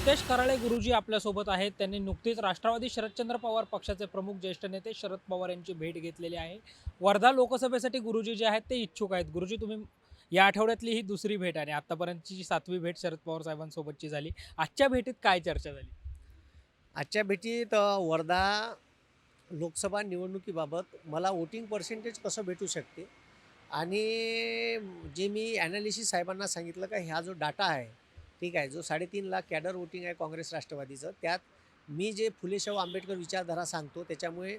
नितेश कराळे गुरुजी आपल्यासोबत आहेत. त्यांनी नुकतीच राष्ट्रवादी शरदचंद्र पवार पक्षाचे प्रमुख ज्येष्ठ नेते शरद पवार यांची भेट घेतलेली आहे. वर्धा लोकसभेसाठी गुरुजी जे आहेत ते इच्छुक आहेत. गुरुजी तुम्ही या आठवड्यातली ही दुसरी भेट आणि आत्तापर्यंतची जी सातवी भेट शरद पवार साहेबांसोबतची झाली आजच्या भेटीत काय चर्चा झाली? आजच्या भेटीत वर्धा लोकसभा निवडणुकीबाबत मला वोटिंग पर्सेंटेज कसं भेटू शकते आणि जे मी ॲनालिसिस साहेबांना सांगितलं का ह्या जो डाटा आहे ठीक आहे जो साडेतीन लाख कॅडर वोटिंग आहे काँग्रेस राष्ट्रवादीचं त्यात मी जे फुलेशाहू आंबेडकर विचारधारा सांगतो त्याच्यामुळे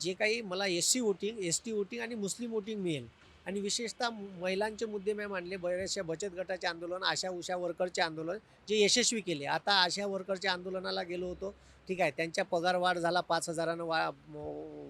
जे काही मला S C voting S T voting आणि मुस्लिम वोटिंग मिळेल आणि विशेषतः महिलांचे मुद्दे मी मांडले बऱ्याचशा बचत गटाचे आंदोलन आशा उषा वर्करचे आंदोलन जे यशस्वी केले. आता आशा वर्करच्या आंदोलनाला गेलो होतो ठीक आहे त्यांच्या पगार वाढ झाला पाच हजारानं वा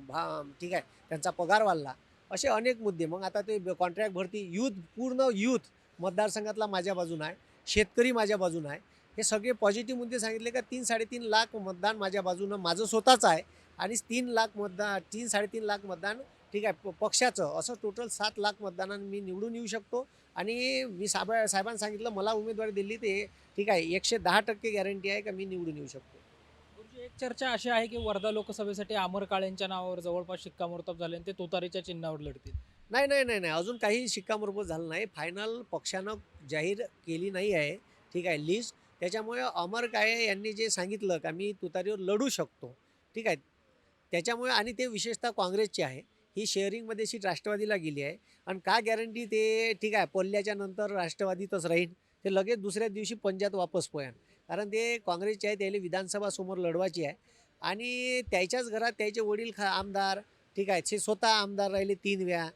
भा ठीक आहे त्यांचा पगार वाढला. असे अनेक मुद्दे. मग आता ते कॉन्ट्रॅक्ट भरती यूथ पूर्ण यूथ मतदारसंघातला माझ्या बाजूनं आहे. शेतकरी माझ्या बाजूनं आहे. हे सगळे पॉझिटिव्ह मुद्दे सांगितले का तीन साडेतीन लाख मतदान माझ्या बाजूनं माझं स्वतःचं आहे. आणि तीन लाख मतदान तीन साडेतीन लाख मतदान ठीक आहे प- पक्षाचं. असं टोटल सात लाख मतदानानं मी निवडून येऊ शकतो. आणि मी साहेब साहेबांनी सांगितलं मला उमेदवारी दिली ते ठीक आहे एकशे दहा टक्के गॅरंटी आहे का मी निवडून येऊ शकतो. एक चर्चा अशी आहे की वर्धा लोकसभेसाठी अमर काळेंच्या नावावर जवळपास शिक्कामोर्तब झाले आणि ते तुतारीच्या चिन्हावर लढतील. नाही नाही नाही नाही. अजून काही शिक्कामोर्तब झालं नाही. फायनल पक्षानं जाहीर केली नाही आहे. ठीक आहे लिस्ट त्याच्यामुळे अमर काळे यांनी जे सांगितलं का मी तुतारीवर लढू शकतो. ठीक आहे. त्याच्यामुळे आणि ते विशेषतः काँग्रेसचे आहे. ही शेअरिंगमध्ये सीट राष्ट्रवादीला गेली आहे. आणि का गॅरंटी ते ठीक आहे पल्ल्याच्या नंतर राष्ट्रवादीतच राहील ते लगेच दुसऱ्या दिवशी पंजाब वापस पोयान कारण ते काँग्रेसचे आहे त्याला विधानसभा समोर लढवायची आहे. आणि त्याच्याच घरात त्याचे वडील खा आमदार ठीक आहे ते स्वतः आमदार राहिले तीन वेळा.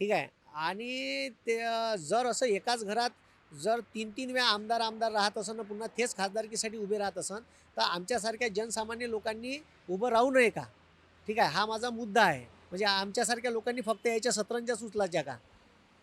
ठीक आहे. आणि ते जर असं एकाच घरात जर तीन तीन वेळा आमदार आमदार राहत असन ना पुन्हा तेच खासदारकीसाठी उभे राहत असन तर आमच्यासारख्या जनसामान्य लोकांनी उभं राहू नये का? ठीक आहे हा माझा मुद्दा आहे. म्हणजे आमच्यासारख्या लोकांनी फक्त याच्या सतरंजा सुचलाच्या का?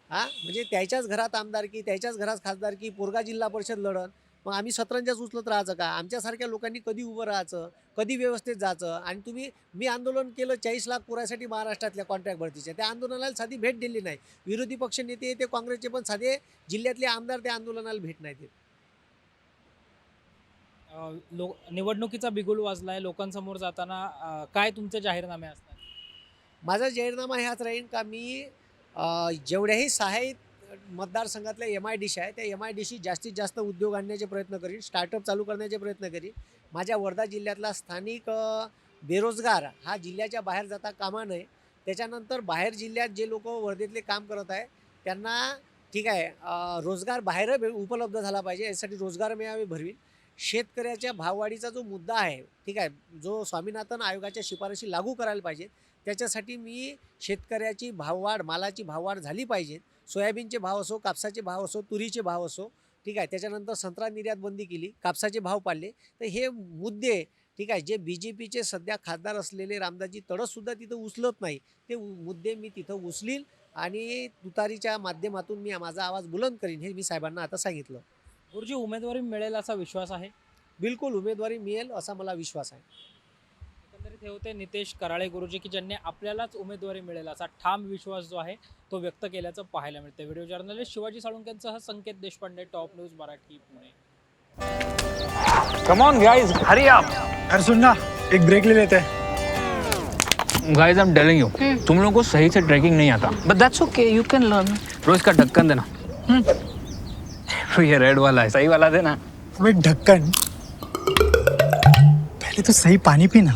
हा? म्हणजे त्याच्याच घरात आमदारकी त्याच्याच घरात खासदारकी पोरगा जिल्हा परिषद लढण मग आम्ही सतरंजाच उचलत राहायचं का? आमच्यासारख्या लोकांनी कधी उभं राहायचं? कधी व्यवस्थेत जायचं? आणि तुम्ही मी आंदोलन केलं चाळीस लाख पुरासाठी महाराष्ट्रातल्या कॉन्ट्रॅक्ट भरतीच्या. त्या आंदोलनाला साधी भेट दिली नाही. विरोधी पक्ष नेते ते काँग्रेसचे पण साधे जिल्ह्यातले आमदार त्या आंदोलनाला भेट नाही देत. लो निवडणुकीचा बिगुल वाजलाय. लोकांसमोर जाताना काय तुमचे जाहीरनामे असतात? माझा जाहीरनामा ह्याच राहील का मी जेवढ्याही सहाय्यित मतदारसंघातल्या एम आय डी सी आहे. त्या एम आय डी सी जास्तीत जास्त उद्योग आणण्याचे प्रयत्न करीन स्टार्टअप चालू करण्याचे प्रयत्न करीन. माझ्या वर्धा जिल्ह्यातला स्थानिक बेरोजगार हा जिल्ह्याच्या बाहेर जाता कामा नये. त्याच्यानंतर बाहेर जिल्ह्यात जे लोक वर्धेतले काम करत आहे त्यांना ठीक आहे रोजगार बाहेर उपलब्ध झाला पाहिजे. यासाठी रोजगार मेळावे भरवीन. शेतकऱ्याच्या भाववाढीचा जो मुद्दा आहे ठीक आहे जो स्वामीनाथन आयोगाच्या शिफारशी लागू करायला पाहिजे त्याच्यासाठी मी शेतकऱ्याची भाववाढ मालाची भाववाढ झाली पाहिजे. सोयाबीनचे भाव असो कापसाचे भाव असो तुरीचे भाव असो ठीक आहे त्याच्यानंतर संत्रा निर्यात बंदी केली कापसाचे भाव पाडले. तर हे मुद्दे ठीक आहे जे बी जे पीचे सध्या खासदार असलेले रामदासजी तडससुद्धा तिथं उचलत नाही. ते मुद्दे मी तिथं उचलील आणि तुतारीच्या माध्यमातून मी माझा आवाज बुलंद करीन हे मी साहेबांना आता सांगितलं. गुरुजी उमेदवारी मिळेल असा विश्वास आहे? बिलकुल उमेदवारी मिळेल असा मला विश्वास आहे. हे होते. नितेश कराळे गुरुजी की ज्यांनी आपल्यालाच उमेदवारी मिळेल असा ठाम विश्वास जो आहे तो व्यक्त केल्याचं पाहायला मिळतं video journalist Shivaji साळुंकेंसह Sanket Deshpande top news Marathi Pune. Come on guys hurry up अरे सुन ना एक ब्रेक ले लेते. हैं guys I am telling you तुम लोगों को सही से ट्रैकिंग नहीं आता. But that's okay, you can learn. रोज का ढक्कन देना. तो ये रेड वाला है. सही वाला देना. ढक्कन पहले तो सही पानी पीना.